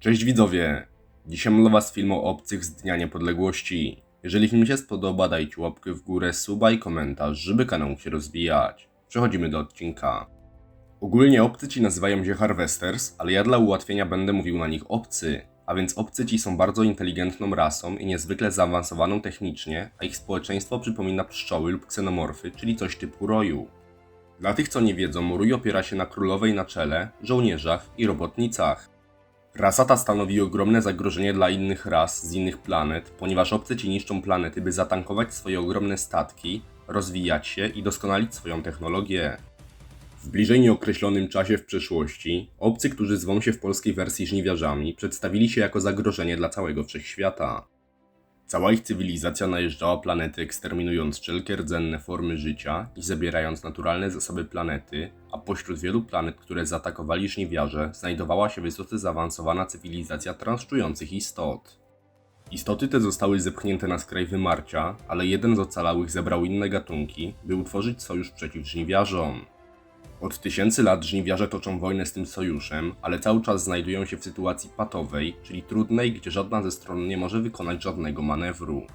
Cześć widzowie! Dzisiaj mam dla was film o obcych z Dnia Niepodległości. Jeżeli film się spodoba, dajcie łapkę w górę, suba i komentarz, żeby kanał mógł się rozwijać. Przechodzimy do odcinka. Ogólnie obcy ci nazywają się Harvesters, ale ja dla ułatwienia będę mówił na nich obcy. A więc obcy ci są bardzo inteligentną rasą i niezwykle zaawansowaną technicznie, a ich społeczeństwo przypomina pszczoły lub ksenomorfy, czyli coś typu roju. Dla tych co nie wiedzą, rój opiera się na królowej na czele, żołnierzach i robotnicach. Rasa ta stanowi ogromne zagrożenie dla innych ras z innych planet, ponieważ obcy ci niszczą planety, by zatankować swoje ogromne statki, rozwijać się i doskonalić swoją technologię. W bliżej nieokreślonym czasie w przyszłości, obcy, którzy zwą się w polskiej wersji żniwiarzami, przedstawili się jako zagrożenie dla całego wszechświata. Cała ich cywilizacja najeżdżała planety, eksterminując wszelkie rdzenne formy życia i zabierając naturalne zasoby planety, a pośród wielu planet, które zaatakowali żniwiarze, znajdowała się wysoce zaawansowana cywilizacja transzczujących istot. Istoty te zostały zepchnięte na skraj wymarcia, ale jeden z ocalałych zebrał inne gatunki, by utworzyć sojusz przeciw żniwiarzom. Od tysięcy lat żniwiarze toczą wojnę z tym sojuszem, ale cały czas znajdują się w sytuacji patowej, czyli trudnej, gdzie żadna ze stron nie może wykonać żadnego manewru.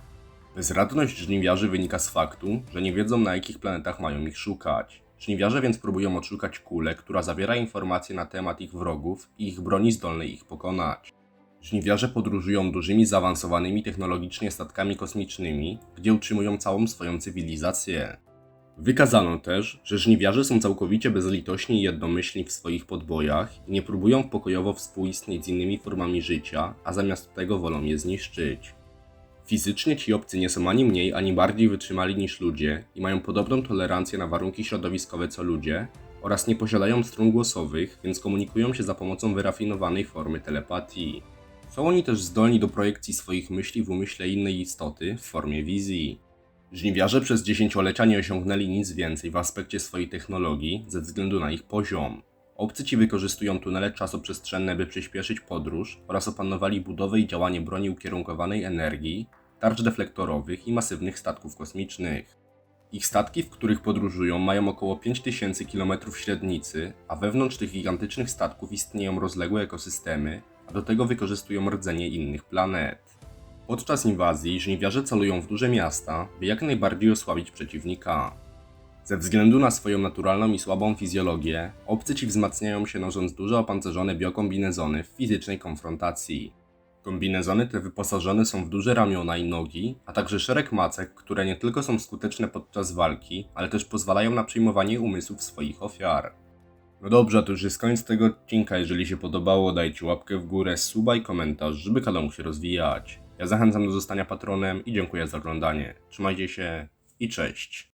Bezradność żniwiarzy wynika z faktu, że nie wiedzą na jakich planetach mają ich szukać. Żniwiarze więc próbują odszukać kulę, która zawiera informacje na temat ich wrogów i ich broni zdolnej ich pokonać. Żniwiarze podróżują dużymi, zaawansowanymi technologicznie statkami kosmicznymi, gdzie utrzymują całą swoją cywilizację. Wykazano też, że żniwiarze są całkowicie bezlitośni i jednomyślni w swoich podbojach i nie próbują pokojowo współistnieć z innymi formami życia, a zamiast tego wolą je zniszczyć. Fizycznie ci obcy nie są ani mniej, ani bardziej wytrzymali niż ludzie i mają podobną tolerancję na warunki środowiskowe co ludzie oraz nie posiadają strun głosowych, więc komunikują się za pomocą wyrafinowanej formy telepatii. Są oni też zdolni do projekcji swoich myśli w umyśle innej istoty w formie wizji. Żniwiarze przez dziesięciolecia nie osiągnęli nic więcej w aspekcie swojej technologii ze względu na ich poziom. Obcy ci wykorzystują tunele czasoprzestrzenne, by przyspieszyć podróż oraz opanowali budowę i działanie broni ukierunkowanej energii, tarcz deflektorowych i masywnych statków kosmicznych. Ich statki, w których podróżują, mają około 5000 km średnicy, a wewnątrz tych gigantycznych statków istnieją rozległe ekosystemy, a do tego wykorzystują rdzenie innych planet. Podczas inwazji żniwiarze celują w duże miasta, by jak najbardziej osłabić przeciwnika. Ze względu na swoją naturalną i słabą fizjologię, obcy ci wzmacniają się nożąc duże opancerzone biokombinezony w fizycznej konfrontacji. Kombinezony te wyposażone są w duże ramiona i nogi, a także szereg macek, które nie tylko są skuteczne podczas walki, ale też pozwalają na przyjmowanie umysłów swoich ofiar. No dobrze, to już jest koniec tego odcinka. Jeżeli się podobało, dajcie łapkę w górę, suba i komentarz, żeby kanał mógł się rozwijać. Ja zachęcam do zostania patronem i dziękuję za oglądanie. Trzymajcie się i cześć.